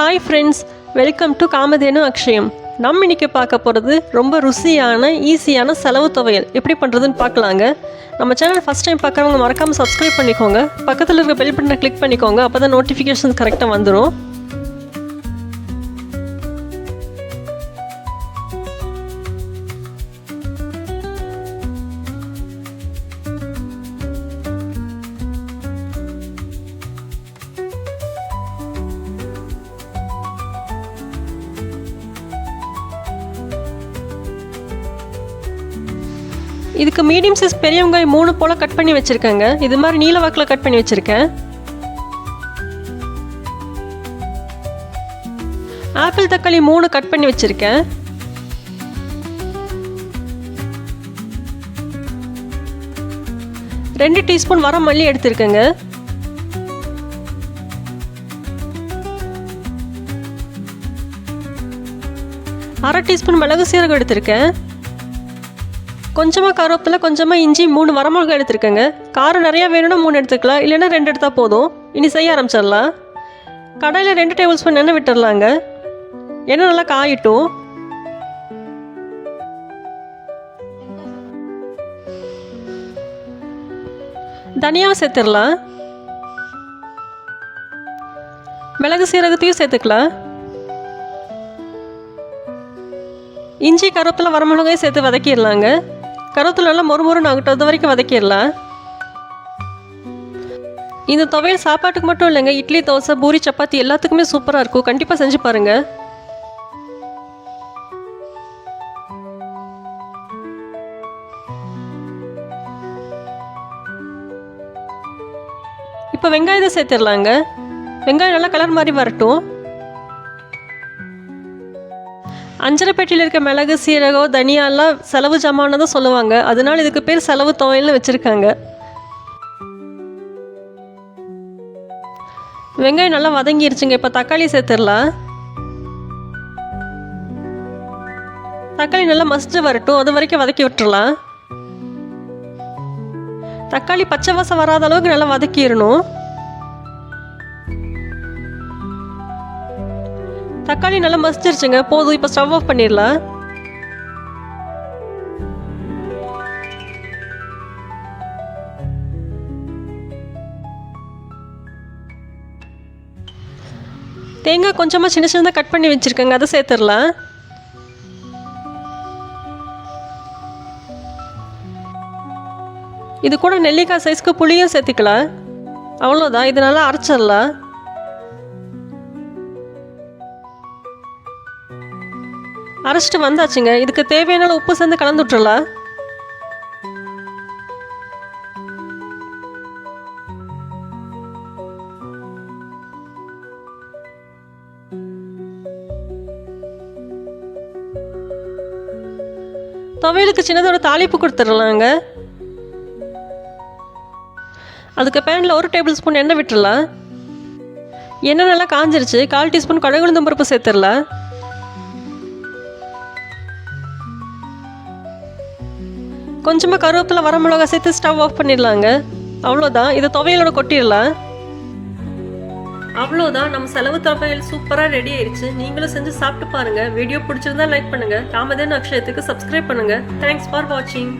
Hi friends welcome to Kamadhenu Akshayam நம்ம இன்னைக்கு பார்க்க போகிறது ரொம்ப ருசியான ஈஸியான செலவு துவையல் எப்படி பண்ணுறதுன்னு பார்க்கலாங்க. நம்ம சேனல் ஃபஸ்ட் டைம் பார்க்குறவங்க மறக்காமல் சப்ஸ்கிரைப் பண்ணிக்கோங்க. பக்கத்தில் இருக்க பெல் பட்டனை கிளிக் பண்ணிக்கோங்க. அப்போ தான் நோட்டிஃபிகேஷன் கரெக்டாக வந்துடும் இதுக்கு மீடியம் சைஸ் பெரிய வெங்காயம் மூணு போல் கட் பண்ணி வச்சுருக்கேங்க. இது மாதிரி நீல வாக்கில் கட் பண்ணி வச்சுருக்கேன். ஆப்பிள் தக்காளி மூணு கட் பண்ணி வச்சுருக்கேன். ரெண்டு டீஸ்பூன் வர மல்லி எடுத்திருக்கேங்க. அரை டீஸ்பூன் மிளகு சீரகம் எடுத்திருக்கேன். கொஞ்சமாக கருவேப்பிலை கொஞ்சமாக இஞ்சி மூணு வரமிளகா எடுத்துருக்கேங்க. காரம் நிறையா வேணும்னா மூணு எடுத்துக்கலாம். இல்லைன்னா ரெண்டு எடுத்தால் போதும். இனி செய்ய ஆரம்பிச்சிடலாம். கடையில் ரெண்டு டேபிள் ஸ்பூன் எண்ணெய் விட்டுடலாங்க. எண்ணெய் நல்லா காயிட்டும். தனியாவை சேர்த்துடலாம். மிளகு சீரகத்தையும் சேர்த்துக்கலாம். இஞ்சி கருவேப்பிலை வரமிளகையும் சேர்த்து வதக்கிடலாங்க. கருவேப்பிலை நல்லா மொறு மொறுன்னு ஆகட்டும் அது வரைக்கும் வதக்கிடலாம். இந்த துவையல் சாப்பாட்டுக்கு மட்டும் இல்லைங்க இட்லி தோசை பூரி சப்பாத்தி எல்லாத்துக்குமே சூப்பராக இருக்கும். கண்டிப்பாக செஞ்சு பாருங்க. இப்போ வெங்காயத்தை சேர்த்துடலாங்க. வெங்காயம் நல்லா கலர் மாதிரி வரட்டும். அஞ்சரைப்பேட்டையில் இருக்க மிளகு சீரகம் தனியாலாம் செலவு ஜமான்னு தான் சொல்லுவாங்க. அதனால இதுக்கு பேர் செலவு துவையல்னு வச்சுருக்காங்க. வெங்காயம் நல்லா வதங்கிருச்சுங்க. இப்போ தக்காளி சேர்த்துடலாம். தக்காளி நல்லா மசிச்சு வரட்டும். அது வரைக்கும் வதக்கி விட்டுறலாம். தக்காளி பச்சை வாசம் வராத அளவுக்கு நல்லா வதக்கிடணும். தக்காளி நல்லா மசிச்சிருச்சுங்க. போதும் இப்போ ஸ்டவ் ஆஃப் பண்ணிடலாம். தேங்காய் கொஞ்சமாக சின்ன சின்னதாக கட் பண்ணி வச்சுருக்கேங்க. அதை சேர்த்துடலாம். இது கூட நெல்லிக்காய் சைஸ்க்கு புளியும் சேர்த்துக்கலாம். அவ்வளோதான் இது நல்லா அரைச்சிடலாம். அரைச்சிட்டு வந்தாச்சுங்க. இதுக்கு தேவையான உப்பு சேர்ந்து கலந்து விட்டுறலாம் துவையலுக்கு சின்னதோட தாளிப்பு கொடுத்துடலாங்க. அதுக்கு பேனில் ஒரு டேபிள் ஸ்பூன் எண்ணெய் விட்டுறலாம் எண்ணெய் நல்லா காஞ்சிருச்சு. கால் டீஸ்பூன் கடுகுளுந்தம் பருப்பு சேர்த்துடலாம். கொஞ்சமாக கருவேப்பிலை வரமிளகா சேர்த்து ஸ்டவ் ஆஃப் பண்ணிடலாங்க. அவ்வளோதான் இதை துவையலோட கொட்டிடலாம். அவ்வளோதான் நம்ம செலவு துவையல் சூப்பராக ரெடி ஆயிடுச்சு நீங்களும் செஞ்சு சாப்பிட்டு பாருங்கள் வீடியோ பிடிச்சிருந்தா லைக் பண்ணுங்க. ராமதேன் அக்ஷயத்துக்கு சப்ஸ்கிரைப் பண்ணுங்கள் தேங்க்ஸ் ஃபார் வாட்சிங்